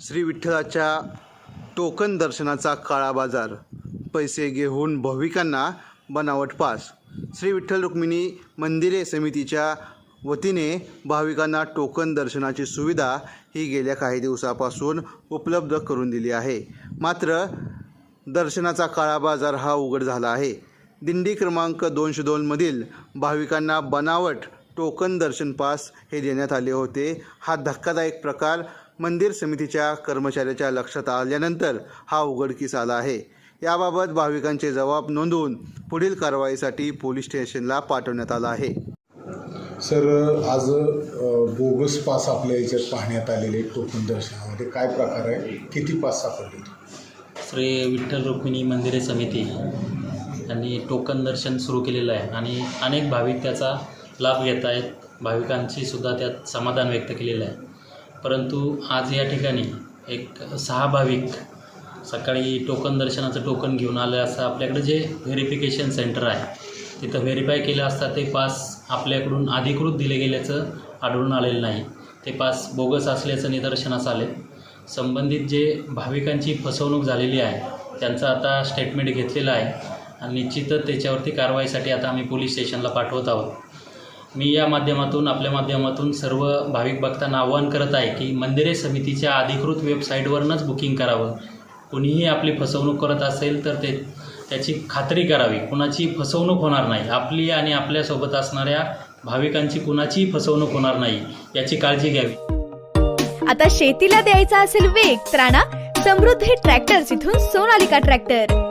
श्री विठ्ठलाच्या टोकन दर्शनाचा काळा बाजार पैसे घेऊन भाविकांना बनावट पास. श्री विठ्ठल रुक्मिणी मंदिरे समितीच्या वतीने भाविकांना टोकन दर्शनाची सुविधा ही गेल्या काही दिवसापासून उपलब्ध करून दिली आहे. मात्र दर्शनाचा काळा बाजार हा उघड झाला आहे. दिंडी क्रमांक दोनशे दोनमधील भाविकांना बनावट टोकन दर्शन पास हे देण्यात आले होते. हा धक्कादायक प्रकार मंदिर समितीच्या कर्मचाऱ्याच्या लक्षात आल्यानंतर हा उघडकीस आला आहे. याबाबत भाविकांचे जबाब नोंदवून पुढील कारवाईसाठी पोलीस स्टेशनला पाठवण्यात आला आहे. सर आज बोगस पास आपल्या याच्यात पाहण्यात आलेले टोकन दर्शनामध्ये काय प्रकार आहे? किती पास सापडले? श्री विठ्ठल रुक्मिणी मंदिरे समिती. त्यांनी टोकन दर्शन सुरू केलेलं आहे. आणि अनेक भाविक त्याचा लाभ घेत आहेत. भाविकांची सुद्धा त्यात समाधान व्यक्त केलेलं आहे. परंतु आज या ठिकाणी एक सहा भाविक सकाळी टोकन दर्शनाचं टोकन घेऊन आलं असं आपल्याकडे जे व्हेरिफिकेशन सेंटर आहे तिथं व्हेरीफाय केलं असता ते पास आपल्याकडून अधिकृत दिले गेल्याचं आढळून आलेलं नाही. ते पास बोगस असल्याचं निदर्शनास आले. संबंधित जे भाविकांची फसवणूक झालेली आहे त्यांचं आता स्टेटमेंट घेतलेलं आहे. आणि निश्चितच त्याच्यावरती कारवाईसाठी आता आम्ही पोलीस स्टेशनला पाठवत आहोत. मी या माध्यमातून आपल्या माध्यमातून सर्व भाविक भक्तांना आवाहन करत आहे की मंदिरे समितीच्या अधिकृत वेबसाईटवरूनच बुकिंग करावं. कुणीही आपली फसवणूक करत असेल तर ते त्याची खात्री करावी. कुणाची फसवणूक होणार नाही. आपली आणि आपल्यासोबत असणाऱ्या भाविकांची कुणाचीही फसवणूक होणार नाही याची काळजी घ्यावी. आता शेतीला द्यायचा असेल वेग तर समृद्धी ट्रॅक्टर्स इथून सोनालिका ट्रॅक्टर.